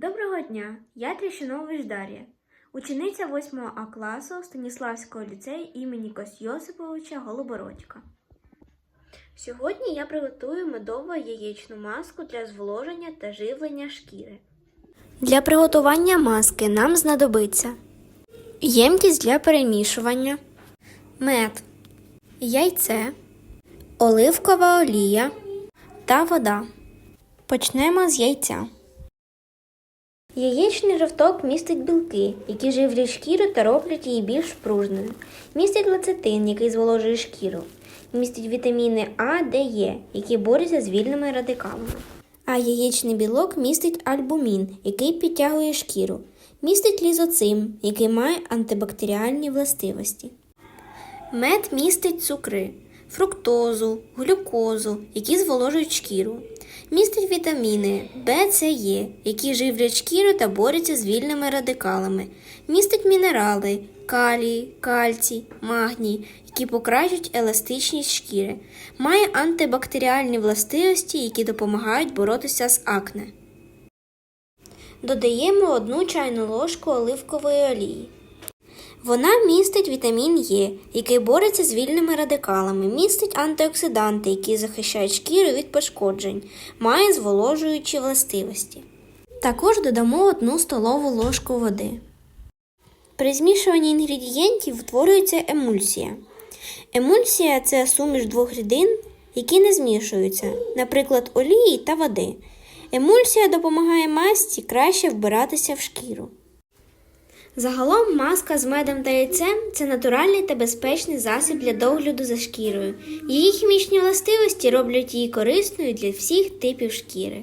Доброго дня! Я Трещинович Дар'я, учениця 8 А класу Станіславського ліцею імені Кось Йосиповича Голобородька. Сьогодні я приготую медово яєчну маску для зволоження та живлення шкіри. Для приготування маски нам знадобиться ємкість для перемішування, мед, яйце, оливкова олія та вода. Почнемо з яйця. Яєчний жовток містить білки, які живлять шкіру та роблять її більш пружною. Містить лецитин, який зволожує шкіру. Містить вітаміни А, Д, Е, які борються з вільними радикалами. А яєчний білок містить альбумін, який підтягує шкіру. Містить лізоцим, який має антибактеріальні властивості. Мед містить цукри, фруктозу, глюкозу, які зволожують шкіру. Містить вітаміни В, С, Е, які живлять шкіру та борються з вільними радикалами. Містить мінерали, калій, кальцій, магній, які покращують еластичність шкіри. Має антибактеріальні властивості, які допомагають боротися з акне. Додаємо одну чайну ложку оливкової олії. Вона містить вітамін Е, який бореться з вільними радикалами, містить антиоксиданти, які захищають шкіру від пошкоджень, має зволожуючі властивості. Також додамо одну столову ложку води. При змішуванні інгредієнтів утворюється емульсія. Емульсія це суміш двох рідин, які не змішуються, наприклад, олії та води. Емульсія допомагає масті краще вбиратися в шкіру. Загалом маска з медом та яйцем це натуральний та безпечний засіб для догляду за шкірою. Її хімічні властивості роблять її корисною для всіх типів шкіри.